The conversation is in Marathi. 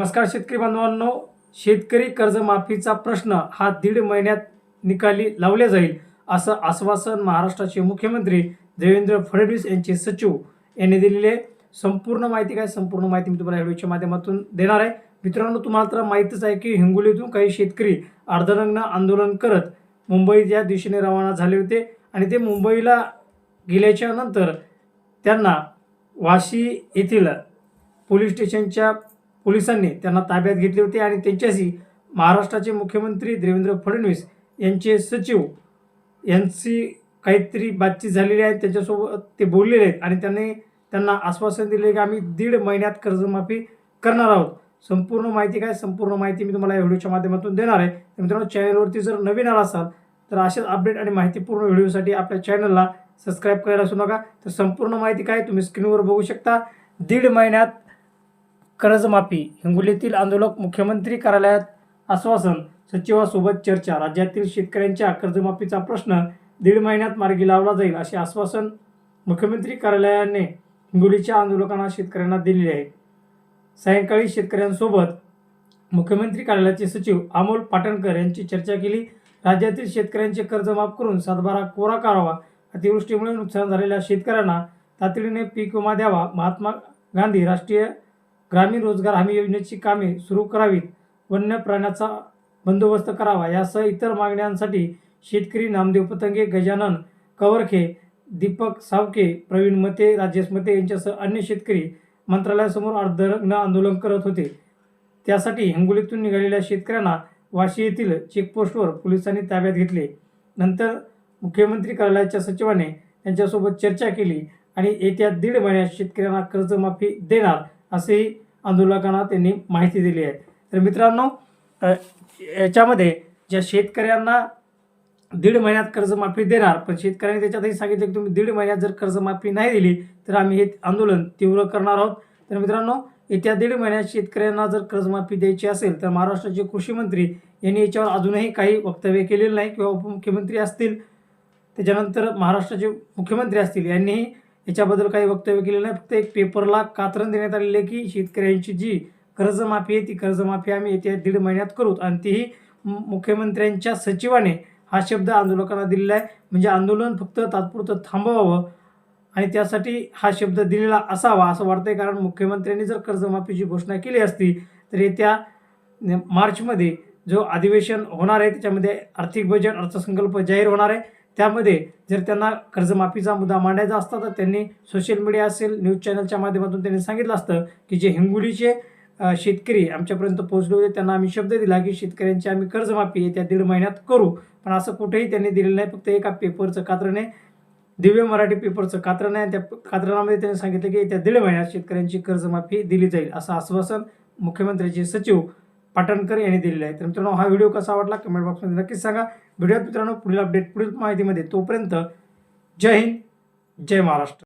नमस्कार शेतकरी बांधवांनो शेतकरी कर्जमाफीचा प्रश्न हा दीड महिन्यात निकाली लावल्या जाईल असं आश्वासन महाराष्ट्राचे मुख्यमंत्री देवेंद्र फडणवीस यांचे सचिव यांनी दिलेले. संपूर्ण माहिती काय? संपूर्ण माहिती मी तुम्हाला या व्हिडिओच्या माध्यमातून देणार आहे. मित्रांनो तुम्हाला तर माहीतच आहे की हिंगोलीतून काही शेतकरी अर्धनग्न आंदोलन करत मुंबईत या दिशेने रवाना झाले होते आणि ते मुंबईला गेल्याच्यानंतर त्यांना वाशी येथील पोलीस स्टेशनच्या पोलिसांनी त्यांना ताब्यात घेतले होते आणि त्यांच्याशी महाराष्ट्राचे मुख्यमंत्री देवेंद्र फडणवीस यांचे सचिव यांची काहीतरी बातचीत झालेली आहे. त्यांच्यासोबत ते बोललेले आहेत आणि त्यांनी त्यांना आश्वासन दिले की आम्ही दीड महिन्यात कर्जमाफी करणार आहोत. संपूर्ण माहिती काय? संपूर्ण माहिती मी तुम्हाला या व्हिडिओच्या माध्यमातून देणार आहे. तर मित्रांनो चॅनलवरती जर नवीन आला असाल तर असेच अपडेट आणि माहितीपूर्ण व्हिडिओसाठी आपल्या चॅनलला सबस्क्राईब करायला असू नका. तर संपूर्ण माहिती काय? तुम्ही स्क्रीनवर बघू शकता. दीड महिन्यात कर्जमाफी हिंगोलीतील आंदोलक मुख्यमंत्री कार्यालयात आश्वासन सचिवासोबत चर्चा राज्यातील शेतकऱ्यांच्या कर्जमाफीचा प्रश्न दीड महिन्यात मार्गी लावला जाईल असे आश्वासन मुख्यमंत्री कार्यालयाने हिंगोलीच्या आंदोलकांना शेतकऱ्यांना दिलेले आहे. सायंकाळी शेतकऱ्यांसोबत मुख्यमंत्री कार्यालयाचे सचिव अमोल पाटणकर यांची चर्चा केली. राज्यातील शेतकऱ्यांचे कर्ज माफ करून सातबारा कोरा करावा अतिवृष्टीमुळे नुकसान झालेल्या शेतकऱ्यांना तातडीने पीक विमा द्यावा महात्मा गांधी राष्ट्रीय ग्रामीण रोजगार हमी योजनेची कामे सुरू करावीत. वन्य प्राण्याचा बंदोबस्त करावा. यासह इतर मागण्यांसाठी शेतकरी नामदेव पतंगे गजानन कवरखे दीपक सावके प्रवीण मते राजेश मते यांच्यासह अन्य शेतकरी मंत्रालयासमोर अर्धनग्न आंदोलन करत होते. त्यासाठी हिंगोलीतून निघालेल्या शेतकऱ्यांना वाशी येथील चेकपोस्टवर पोलिसांनी ताब्यात घेतले. नंतर मुख्यमंत्री कार्यालयाच्या सचिवाने त्यांच्यासोबत चर्चा केली आणि येत्या दीड महिन्यात शेतकऱ्यांना कर्जमाफी देणार असेही आंदोलकांना त्यांनी माहिती दिली आहे. तर मित्रांनो याच्यामध्ये ज्या शेतकऱ्यांना दीड महिन्यात कर्जमाफी देणार पण शेतकऱ्यांनी त्याच्यातही सांगितलं की तुम्ही दीड महिन्यात जर कर्जमाफी नाही दिली तर आम्ही हे आंदोलन तीव्र करणार आहोत. तर मित्रांनो येत्या दीड महिन्यात शेतकऱ्यांना जर कर्जमाफी द्यायची असेल तर महाराष्ट्राचे कृषी मंत्री यांनी याच्यावर अजूनही काही वक्तव्य केलेलं नाही किंवा उपमुख्यमंत्री असतील त्याच्यानंतर महाराष्ट्राचे मुख्यमंत्री असतील यांनीही याच्याबद्दल काही वक्तव्य केलेलं नाही. फक्त एक पेपरला कात्रण देण्यात आलेलं आहे की शेतकऱ्यांची जी कर्जमाफी आहे ती कर्जमाफी आम्ही येत्या दीड महिन्यात करू. आणि तीही मुख्यमंत्र्यांच्या सचिवाने हा शब्द आंदोलकांना दिलेला आहे. म्हणजे आंदोलन फक्त तात्पुरतं थांबवावं आणि त्यासाठी हा शब्द दिलेला असावा असं वाटतंय. कारण मुख्यमंत्र्यांनी जर कर्जमाफीची घोषणा केली असती तर येत्या मार्चमध्ये जो अधिवेशन होणार आहे त्याच्यामध्ये आर्थिक बजेट अर्थसंकल्प जाहीर होणार आहे. त्यामध्ये जर त्यांना कर्जमाफीचा मुद्दा मांडायचा असता तर त्यांनी सोशल मीडिया असेल न्यूज चॅनलच्या माध्यमातून त्यांनी सांगितलं असतं की जे हिंगोलीचे शेतकरी आमच्यापर्यंत पोहोचले होते त्यांना आम्ही शब्द दिला की शेतकऱ्यांची आम्ही कर्जमाफी येत्या दीड महिन्यात करू. पण असं कुठेही त्यांनी दिलेलं नाही फक्त एका पेपरचं कात्रणे दिव्य मराठी पेपरचं कात्रण आहे त्या कात्रणामध्ये त्यांनी सांगितलं की येत्या दीड महिन्यात शेतकऱ्यांची कर्जमाफी दिली जाईल असं आश्वासन मुख्यमंत्र्यांचे सचिव पाटणकर यांनी दिलेले आहे. तर मित्रांनो हा व्हिडिओ कसा वाटला कमेंट बॉक्समध्ये नक्कीच सांगा. व्हिडिओत मित्रांनो पुढील अपडेट पुढील माहितीमध्ये तोपर्यंत जय हिंद जय महाराष्ट्र.